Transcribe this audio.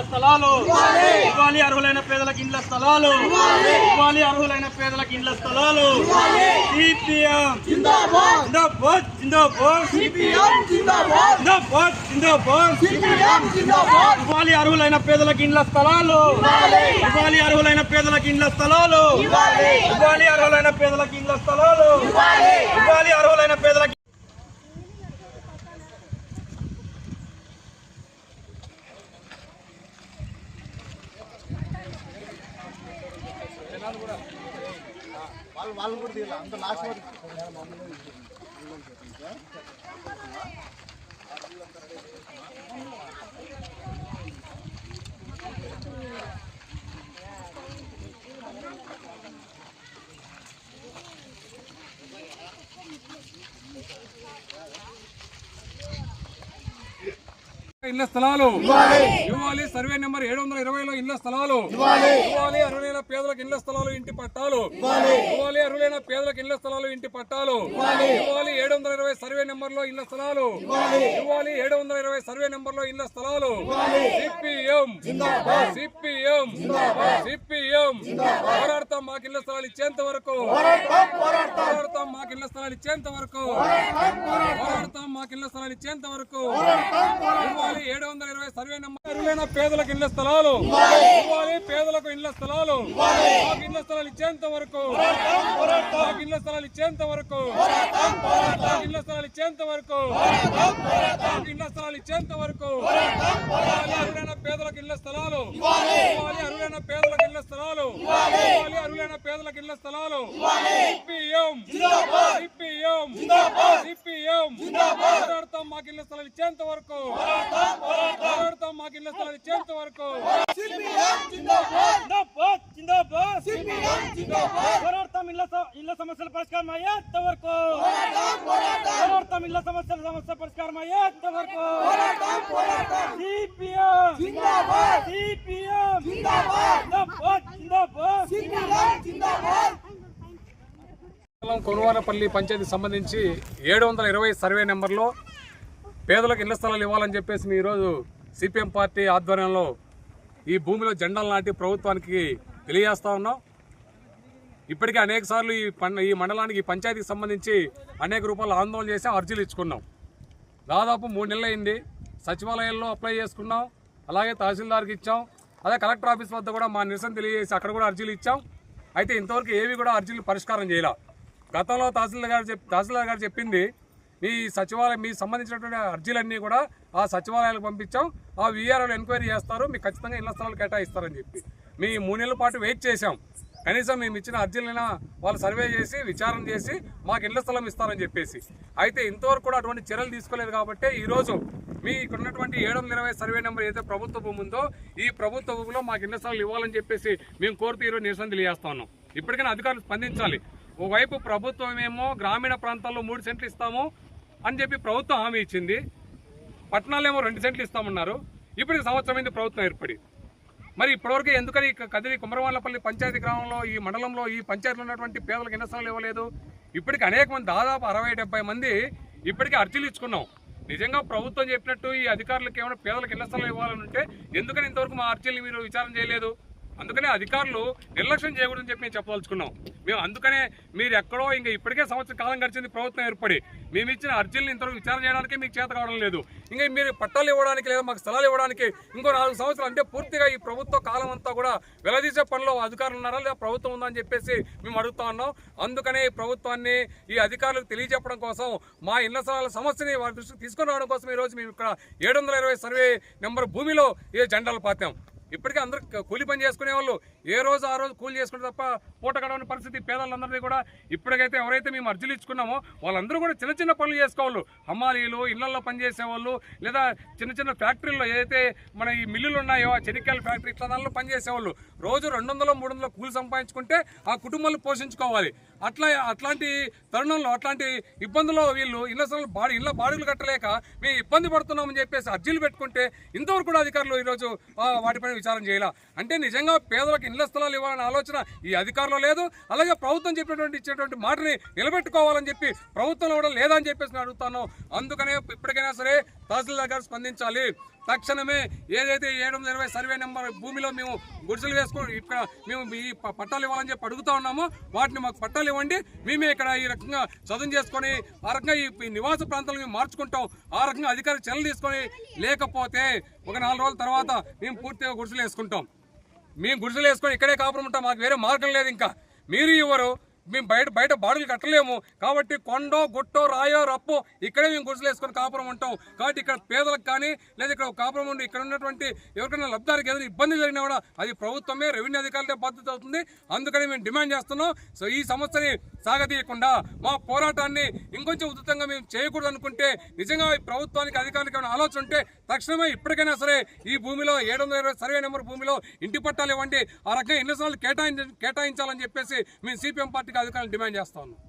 స్థలాలు. ఇవ్వాలి. అర్హులైన పేదలకు ఇండ్ల స్థలాలు. ఇవ్వాలి. అర్హులైన పేదలకు ఇండ్ల స్థలాలు. సిపిఎం. జిందాబాద్. జిందాబాద్ జిందాబాద్. సిపిఎం జిందాబాద్. జిందాబాద్ జిందాబాద్. సిపిఎం జిందాబాద్. ఇవ్వాలి అర్హులైన పేదలకు ఇండ్ల స్థలాలు. ఇవ్వాలి. అర్హులైన పేదలకు ఇండ్ల స్థలాలు. ఇవ్వాలి. అర్హులైన పేదలకు ఇండ్ల స్థలాలు. ఇవ్వాలి అర్హులైన పేదలకు జనాలు కూడా. వాళ్ళు వాళ్ళు కూడా అంత లాస్ట్ వరకు. ఇళ్ళ స్థలాలు. ఇవ్వాలి. సర్వే నెంబర్ ఏడు వందల ఇరవైలో ఇళ్ళ స్థలాలు. ఇవ్వాలి. అర్హులైన పేదలకు ఇళ్ళ స్థలాలు ఇంటి పట్టాలు. ఇవ్వాలి. అర్హులైన పేదలకు ఇళ్ళ స్థలాలు ఇంటి పట్టాలు. ఇవ్వాలి. ఏడు వందల ఇరవై సర్వే నెంబర్లో ఇళ్ళ స్థలాలు. ఇవ్వాలి. ఏడు వందల ఇరవై సర్వే నెంబర్లో ఇళ్ళ స్థలాలు. సిపిఎం. సిపిఎం. సిపిఎం. పోరాడతాం మాకు ఇళ్ళ స్థలాలు ఇచ్చేంత వరకు. పోరాడతాం మాకు ఇళ్ళ స్థలాలు ఇచ్చేంత వరకు. పోరాడతాం మాకు ఇళ్ళ స్థలాలు ఇచ్చేంత వరకు. ఇవ్వాలి ఏడు వందల ఇరవై సర్వే నెంబర్. అరులైన పేదలకు ఇళ్ళ స్థలాలు. ఇవ్వాలి పేదలకు ఇళ్ళ స్థలాలు. మాకు ఇళ్ళ స్థలాలు ఇచ్చేంత వరకు. మాకు ఇళ్ళ స్థలాలు ఇచ్చేంత వరకు. మాకు ఇళ్ళ స్థలాలు ఇచ్చేంత వరకు. మాకు ఇళ్ళ స్థలాలు ఇచ్చేంత వరకు. అరులైన పేదలకు ఇళ్ళ స్థలాలు. ఇవ్వాలి అరులైన పేదలకు ఇళ్ళ స్థలాలు. ఇవ్వాలి అరులైన పేదలకు ఇళ్ళ స్థలాలు. సిపిఎం. సిపిఎం. సిపిఎం. మాకు ఇళ్ళ స్థలాలు ఇచ్చేంత వరకు. పోరాడతాం మాకు ఇళ్ళ స్థలాలు ఇచ్చేంత వరకు. పోరాడతాం ఇళ్ళ ఇళ్ళ సమస్యల పరిష్కారం అయ్యేంత వరకు. పోరాడతాం ఇళ్ళ సమస్యల సమస్య పరిష్కారం అయ్యేంత వరకు. సిపిఎం. సిపిఎం. జిందాబాద్ కొనువారపల్లి పంచాయతీ సంబంధించి ఏడు వందల ఇరవై సర్వే నెంబర్లో పేదలకు ఇళ్ళ స్థలాలు ఇవ్వాలని చెప్పేసి మేము ఈరోజు సిపిఎం పార్టీ ఆధ్వర్యంలో ఈ భూమిలో జెండాలు నాటి ప్రభుత్వానికి తెలియజేస్తా ఉన్నాం. ఇప్పటికే అనేక సార్లు ఈ పండ ఈ మండలానికి ఈ పంచాయతీకి సంబంధించి అనేక రూపాయలు ఆందోళన చేసి అర్జీలు ఇచ్చుకున్నాం. దాదాపు మూడు నెలలు అయింది. సచివాలయంలో అప్లై చేసుకున్నాం. అలాగే తహసీల్దార్కి ఇచ్చాం. అదే కలెక్టర్ ఆఫీస్ వద్ద కూడా మా నిరసన తెలియజేసి అక్కడ కూడా అర్జీలు ఇచ్చాం. అయితే ఇంతవరకు ఏవి కూడా అర్జీలు పరిష్కారం చేయాల. గతంలో తహసీల్దార్ గారు చెప్ తహసీల్దార్ గారు చెప్పింది మీ సచివాలయం మీ సంబంధించినటువంటి అర్జీలన్నీ కూడా ఆ సచివాలయాలకు పంపించాం. ఆ వీఆర్ఓలు ఎంక్వైరీ చేస్తారు. మీకు ఖచ్చితంగా ఇళ్ళ స్థలాలు కేటాయిస్తారని చెప్పి. మీ మూడు నెలల పాటు వెయిట్ చేశాం. కనీసం మేము ఇచ్చిన అర్జీలైనా వాళ్ళు సర్వే చేసి విచారణ చేసి మాకు ఇళ్ళ స్థలం ఇస్తారని చెప్పేసి. అయితే ఇంతవరకు కూడా అటువంటి చర్యలు తీసుకోలేదు కాబట్టి ఈరోజు మీ ఇక్కడ ఉన్నటువంటి ఏడు వందల ఇరవై సర్వే నెంబర్ ఏదైతే ప్రభుత్వ భూమి ఉందో ఈ ప్రభుత్వ భూమిలో మాకు ఇళ్ళ స్థలాలు ఇవ్వాలని చెప్పేసి మేము కోరుతూ ఈరోజు నిరసన తెలియజేస్తా ఉన్నాం. ఇప్పటికైనా అధికారులు స్పందించాలి. ఓవైపు ప్రభుత్వం ఏమో గ్రామీణ ప్రాంతాల్లో మూడు సెంట్లు ఇస్తాము. అని చెప్పి ప్రభుత్వం హామీ ఇచ్చింది. పట్టణాలేమో రెండు సెంట్లు ఇస్తామన్నారు. ఇప్పటికి సంవత్సరమైంది ప్రభుత్వం ఏర్పడి. మరి ఇప్పటివరకు ఎందుకని కదిరి కుమరవాళ్ళపల్లి పంచాయతీ గ్రామంలో ఈ మండలంలో ఈ పంచాయతీలో ఉన్నటువంటి పేదలకు ఎన్ని స్థలాలు ఇవ్వలేదు. ఇప్పటికి అనేక మంది దాదాపు అరవై డెబ్బై మంది ఇప్పటికీ అర్జీలు ఇచ్చుకున్నాం. నిజంగా ప్రభుత్వం చెప్పినట్టు ఈ అధికారులకు ఏమైనా పేదలకు ఇళ్ళ స్థలాలు ఇవ్వాలని ఉంటే ఎందుకని ఇంతవరకు మా అర్జీలు మీరు విచారణ చేయలేదు? అందుకనే అధికారులు నిర్లక్ష్యం చేయకూడదని చెప్పి మేము చెప్పదలుచుకున్నాం. మేము అందుకనే మీరు ఎక్కడో ఇంకా ఇప్పటికే సంవత్సరం కాలం గడిచింది ప్రభుత్వం ఏర్పడి మేము ఇచ్చిన అర్జీలను ఇంతవరకు విచారణ చేయడానికి మీకు చేత కావడం లేదు. ఇంకా మీరు పట్టాలు ఇవ్వడానికి లేదా మాకు స్థలాలు ఇవ్వడానికి ఇంకో నాలుగు సంవత్సరాలు అంటే పూర్తిగా ఈ ప్రభుత్వ కాలం అంతా కూడా వెలదీసే పనిలో అధికారులు ఉన్నారా లేదా ప్రభుత్వం ఉందా అని చెప్పేసి మేము అడుగుతా ఉన్నాం. అందుకనే ఈ ప్రభుత్వాన్ని ఈ అధికారులకు తెలియజెప్పడం కోసం మా ఇళ్ళ స్థలాల సమస్యని వారి దృష్టికి తీసుకుని రావడం కోసం ఈరోజు మేము ఇక్కడ ఏడు వందల ఇరవై సర్వే నెంబర్ భూమిలో ఈ జెండాలు పాతాం. ఇప్పటికే అందరూ కూలి పని చేసుకునే వాళ్ళు ఏ రోజు ఆ రోజు కూలి చేసుకుంటే తప్ప పూట గడవని పరిస్థితి పేదలందరినీ కూడా. ఇప్పటికైతే ఎవరైతే మేము అర్జీలు ఇచ్చుకున్నామో వాళ్ళందరూ కూడా చిన్న చిన్న పనులు చేసుకోవాలి. హమాలీలు ఇళ్ళలో పనిచేసే వాళ్ళు లేదా చిన్న చిన్న ఫ్యాక్టరీల్లో ఏదైతే మన ఈ మిల్లులు ఉన్నాయో ఆ చెనిక్కాయల ఫ్యాక్టరీ ఇట్లా దానిలో పనిచేసేవాళ్ళు. రోజు రెండు వందలు మూడు వందలు కూలి సంపాదించుకుంటే ఆ కుటుంబాలు పోషించుకోవాలి. అట్లా అట్లాంటి తరుణంలో అట్లాంటి ఇబ్బందుల్లో వీళ్ళు ఇళ్ళ స్థలాలు బాడీ ఇళ్ళ బాడుగులు కట్టలేక మేము ఇబ్బంది పడుతున్నామని చెప్పేసి అర్జీలు పెట్టుకుంటే ఇంతవరకు కూడా అధికారులు ఈరోజు వాటిపైన విచారం చేయాల. అంటే నిజంగా పేదలకు ఇళ్ళ స్థలాలు ఇవ్వాలనే ఆలోచన ఈ అధికారులు లేదు. అలాగే ప్రభుత్వం చెప్పినటువంటి ఇచ్చేటువంటి మాటని నిలబెట్టుకోవాలని చెప్పి ప్రభుత్వంలో కూడా లేదని చెప్పేసి నేను అడుగుతాను. అందుకనే ఇప్పటికైనా సరే తహసీల్దార్ గారు స్పందించాలి. తక్షణమే ఏదైతే ఏడు వందల ఇరవై సర్వే నెంబర్ భూమిలో మేము గుడిసెలు వేసుకొని ఇక్కడ మేము ఈ పట్టాలు ఇవ్వాలని చెప్పి అడుగుతా ఉన్నాము. వాటిని మాకు పట్టాలు ఇవ్వండి. మేమే ఇక్కడ ఈ రకంగా చదువు చేసుకొని ఆ రకంగా ఈ ఈ నివాస ప్రాంతాలు మేము మార్చుకుంటాం. ఆ రకంగా అధికారులు చర్యలు తీసుకొని లేకపోతే ఒక నాలుగు రోజుల తర్వాత మేము పూర్తిగా గుడిసెలు వేసుకుంటాం. మేము గుడిసెలు వేసుకొని ఇక్కడే కాపురం ఉంటాం. మాకు వేరే మార్గం లేదు ఇంకా. మీరు ఇవ్వరు మేము బయట బయట బాడులు కట్టలేము. కాబట్టి కొండో గుట్టో రాయో రప్పో ఇక్కడే మేము గుడిసెలు వేసుకొని కాపురం ఉంటాం. కాబట్టి ఇక్కడ పేదలకు కానీ లేదా ఇక్కడ కాపురం ఉండి ఇక్కడ ఉన్నటువంటి ఎవరికైనా లబ్ధానికి ఏదైనా ఇబ్బంది జరిగినా కూడా అది ప్రభుత్వమే రెవెన్యూ అధికారులే బాధ్యత అవుతుంది. అందుకని మేము డిమాండ్ చేస్తున్నాం. సో ఈ సమస్యని సాగతీయకుండా మా పోరాటాన్ని ఇంకొంచెం ఉధృతంగా మేము చేయకూడదు అనుకుంటే నిజంగా ఈ ప్రభుత్వానికి అధికారులకి ఏమైనా ఆలోచన ఉంటే తక్షణమే ఇప్పటికైనా సరే ఈ భూమిలో ఏడు వందల ఇరవై సర్వే నెంబర్ భూమిలో ఇంటి పట్టాలు ఇవ్వండి. ఆ రకంగా ఎన్నిసార్లు కేటాయించ కేటాయించాలని చెప్పేసి మేము సిపిఎం పార్టీ పార్టీకి అధికారులు డిమాండ్ చేస్తా ఉన్నాం.